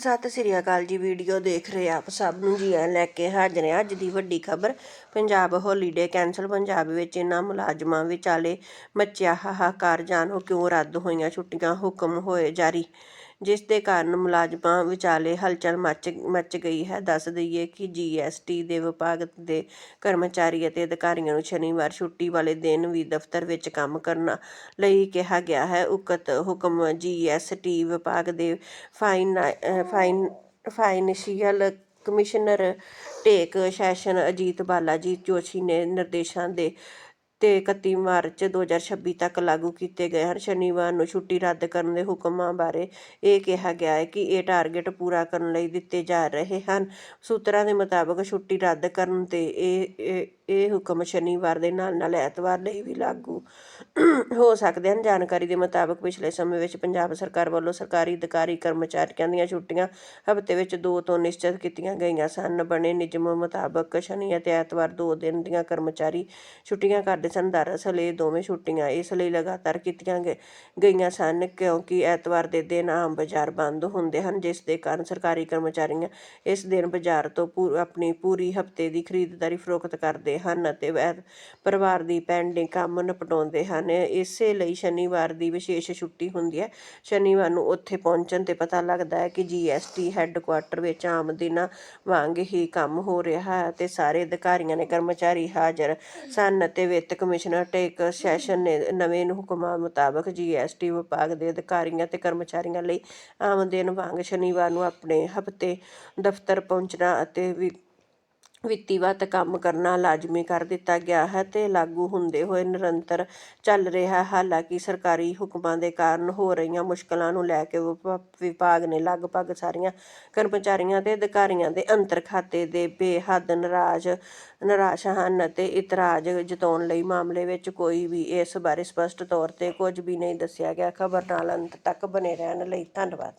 ਸਤਿ ਸ੍ਰੀ ਅਕਾਲ ਜੀ ਵੀਡੀਓ ਦੇਖ ਰਹੇ ਆਪ ਸਭ ਨੂੰ ਜੀ ਆਇਆਂ ਲੈ ਕੇ ਹਾਜ਼ਰ ਹਾਂ ਅੱਜ ਦੀ ਵੱਡੀ ਖਬਰ। ਪੰਜਾਬ ਹੌਲੀਡੇ ਕੈਂਸਲ ਪੰਜਾਬ ਵਿੱਚ ਇਹਨਾਂ ਮੁਲਾਜ਼ਮਾਂ ਵਿਚਾਲੇ ਮੱਚਿਆ ਹਾਹਾਕਾਰ, ਜਾਣੋ ਕਿਉਂ ਰੱਦ ਹੋਈਆਂ ਛੁੱਟੀਆਂ, ਹੁਕਮ ਹੋਏ ਜਾਰੀ। ਜਿਸ ਦੇ ਕਾਰਨ ਮੁਲਾਜ਼ਮਾਂ ਵਿਚਾਲੇ ਹਲਚਲ ਮੱਚ ਮੱਚ ਗਈ ਹੈ। ਦੱਸ ਦਈਏ ਕਿ ਜੀਐਸਟੀ ਦੇ ਵਿਭਾਗ ਦੇ ਕਰਮਚਾਰੀ ਅਤੇ ਅਧਿਕਾਰੀਆਂ ਨੂੰ ਸ਼ਨੀਵਾਰ ਛੁੱਟੀ ਵਾਲੇ ਦਿਨ ਵੀ ਦਫ਼ਤਰ ਵਿੱਚ ਕੰਮ ਕਰਨ ਲਈ ਕਿਹਾ ਗਿਆ ਹੈ। ਉਕਤ ਹੁਕਮ ਜੀਐਸਟੀ ਵਿਭਾਗ ਦੇ fine fine, financial commissioner taxation Ajit Balaji Joshi ਨੇ ਨਿਰਦੇਸ਼ਾਂ ਦੇ ਤੇ 31 ਮਾਰਚ 2026 ਤੱਕ ਲਾਗੂ ਕੀਤੇ ਗਏ ਹਨ। ਸ਼ਨੀਵਾਰ ਨੂੰ ਛੁੱਟੀ ਰੱਦ ਕਰਨ ਦੇ ਹੁਕਮਾਂ ਬਾਰੇ ਇਹ ਕਿਹਾ ਗਿਆ ਹੈ ਕਿ ਇਹ ਟਾਰਗੇਟ ਪੂਰਾ ਕਰਨ ਲਈ ਦਿੱਤੇ ਜਾ ਰਹੇ ਹਨ। ਸੂਤਰਾਂ ਦੇ ਮੁਤਾਬਕ ਛੁੱਟੀ ਰੱਦ ਕਰਨ ਤੇ ਇਹ, ਇਹ- ਇਹ ਹੁਕਮ ਸ਼ਨੀਵਾਰ ਦੇ ਨਾਲ ਨਾਲ ਐਤਵਾਰ ਲਈ ਵੀ ਲਾਗੂ ਹੋ ਸਕਦੇ ਹਨ। ਜਾਣਕਾਰੀ ਦੇ ਮੁਤਾਬਕ ਪਿਛਲੇ ਸਮੇਂ ਵਿੱਚ ਪੰਜਾਬ ਸਰਕਾਰ ਵੱਲੋਂ ਸਰਕਾਰੀ ਅਧਿਕਾਰੀ ਕਰਮਚਾਰੀਆਂ ਦੀਆਂ ਛੁੱਟੀਆਂ ਹਫ਼ਤੇ ਵਿੱਚ ਦੋ ਤੋਂ ਨਿਸ਼ਚਿਤ ਕੀਤੀਆਂ ਗਈਆਂ ਸਨ। ਬਣੇ ਨਿਯਮ ਮੁਤਾਬਕ ਸ਼ਨੀ ਅਤੇ ਐਤਵਾਰ ਦੋ ਦਿਨ ਦੀਆਂ ਕਰਮਚਾਰੀ ਛੁੱਟੀਆਂ ਕਰਦੇ ਸਨ। ਦਰਅਸਲ ਇਹ ਦੋਵੇਂ ਛੁੱਟੀਆਂ ਇਸ ਲਈ ਲਗਾਤਾਰ ਕੀਤੀਆਂ ਗਈਆਂ ਸਨ ਕਿਉਂਕਿ ਐਤਵਾਰ ਦੇ ਦਿਨ ਆਮ ਬਾਜ਼ਾਰ ਬੰਦ ਹੁੰਦੇ ਹਨ, ਜਿਸ ਦੇ ਕਾਰਨ ਸਰਕਾਰੀ ਕਰਮਚਾਰੀਆਂ ਇਸ ਦਿਨ ਬਾਜ਼ਾਰ ਤੋਂ ਪੂ- ਆਪਣੀ ਪੂਰੀ ਹਫ਼ਤੇ ਦੀ ਖਰੀਦਦਾਰੀ ਫਰੋਖਤ ਕਰਦੇ ਹਨ ਅਤੇ ਪਰਿਵਾਰ ਦੀ ਪੈਂਡਿੰਗ ਕੰਮ ਨਿਪਟਾਉਂਦੇ ਹਨ। ਇਸੇ ਲਈ ਸ਼ਨੀਵਾਰ ਦੀ ਵਿਸ਼ੇਸ਼ ਛੁੱਟੀ ਹੁੰਦੀ ਹੈ। ਸ਼ਨੀਵਾਰ ਨੂੰ ਉੱਥੇ ਪਹੁੰਚਣ ਤੇ ਪਤਾ ਲੱਗਦਾ ਹੈ ਕਿ ਜੀਐਸਟੀ ਹੈੱਡਕੁਆਟਰ ਵਿੱਚ ਆਮ ਦਿਨਾਂ ਵਾਂਗ ਹੀ ਕੰਮ ਹੋ ਰਿਹਾ ਹੈ ਤੇ ਸਾਰੇ ਅਧਿਕਾਰੀਆਂ ਨੇ ਕਰਮਚਾਰੀ ਹਾਜ਼ਰ ਸਨ ਅਤੇ ਵਿੱਤ ਕਮਿਸ਼ਨਰ ਟੇਕ ਸੈਸ਼ਨ ਨੇ ਨਵੇਂ ਹੁਕਮਾਂ ਮੁਤਾਬਕ ਜੀਐਸਟੀ ਵਿਭਾਗ ਦੇ ਅਧਿਕਾਰੀਆਂ ਤੇ ਕਰਮਚਾਰੀਆਂ ਲਈ ਆਮ ਦਿਨ ਵਾਂਗ ਸ਼ਨੀਵਾਰ ਨੂੰ ਆਪਣੇ ਹਫ਼ਤੇ ਦਫ਼ਤਰ ਪਹੁੰਚਣਾ ਅਤੇ ਵੀ ਵਿੱਤੀਵਤ ਕੰਮ ਕਰਨਾ ਲਾਜ਼ਮੀ ਕਰ ਦਿੱਤਾ ਗਿਆ ਹੈ ਅਤੇ ਲਾਗੂ ਹੁੰਦੇ ਹੋਏ ਨਿਰੰਤਰ ਚੱਲ ਰਿਹਾ ਹਾਲਾਂਕਿ ਸਰਕਾਰੀ ਹੁਕਮਾਂ ਦੇ ਕਾਰਨ ਹੋ ਰਹੀਆਂ ਮੁਸ਼ਕਲਾਂ ਨੂੰ ਲੈ ਕੇ ਵਿਭਾ- ਵਿਭਾਗ ਨੇ ਲਗਭਗ ਸਾਰੀਆਂ ਕਰਮਚਾਰੀਆਂ ਤੇ ਅਧਿਕਾਰੀਆਂ ਦੇ ਅੰਤਰ ਖਾਤੇ ਦੇ ਬੇਹੱਦ ਨਾਰਾਜ਼ ਨਿਰਾਸ਼ ਹਨ ਅਤੇ ਇਤਰਾਜ਼ ਜਤਾਉਣ ਲਈ ਮਾਮਲੇ ਵਿੱਚ ਕੋਈ ਵੀ ਇਸ ਬਾਰੇ ਸਪਸ਼ਟ ਤੌਰ ਤੇ ਕੁਝ ਵੀ ਨਹੀਂ ਦੱਸਿਆ ਗਿਆ। ਖਬਰ ਨਾਲ ਅੰਤ ਤੱਕ ਬਣੇ ਰਹਿਣ ਲਈ ਧੰਨਵਾਦ।